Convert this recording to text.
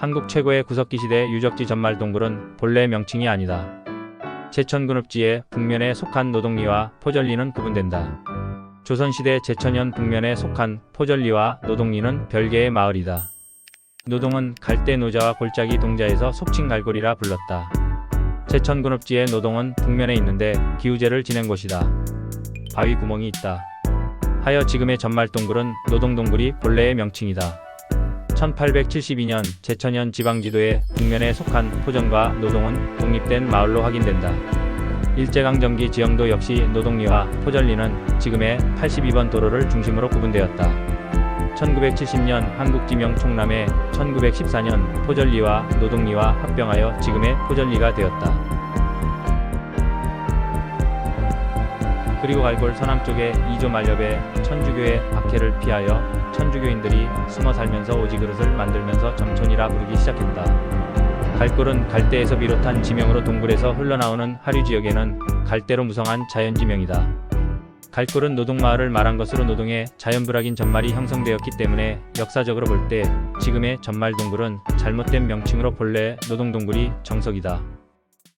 한국 최고의 구석기 시대 유적지 전말 동굴은 본래 명칭이 아니다. 제천군읍지의 북면에 속한 노동리와 포절리는 구분된다. 조선시대 제천현 북면에 속한 포절리와 노동리는 별개의 마을이다. 노동은 갈대 노자와 골짜기 동자에서 속칭 갈골이라 불렀다. 제천군읍지의 노동은 북면에 있는데 기우제를 지낸 곳이다. 바위 구멍이 있다. 하여 지금의 전말동굴은 노동동굴이 본래의 명칭이다. 1872년 제천현 지방지도에 북면에 속한 포정과 노동은 독립된 마을로 확인된다. 일제강점기 지형도 역시 노동리와 포절리는 지금의 82번 도로를 중심으로 구분되었다. 1970년 한국지명 총람에 1914년 포절리와 노동리와 합병하여 지금의 포절리가 되었다. 그리고 갈골 서남 쪽에 이조 말렵에 천주교의 박해를 피하여 천주교인들이 숨어 살면서 오지 그릇을 만들면서 점촌이라 부르기 시작했다. 갈골은 갈대에서 비롯한 지명으로 동굴에서 흘러나오는 하류 지역에는 갈대로 무성한 자연 지명이다. 갈골은 노동마을을 말한 것으로 노동의 자연불악인 전말이 형성되었기 때문에 역사적으로 볼 때 지금의 전말동굴은 잘못된 명칭으로 본래 노동동굴이 정석이다.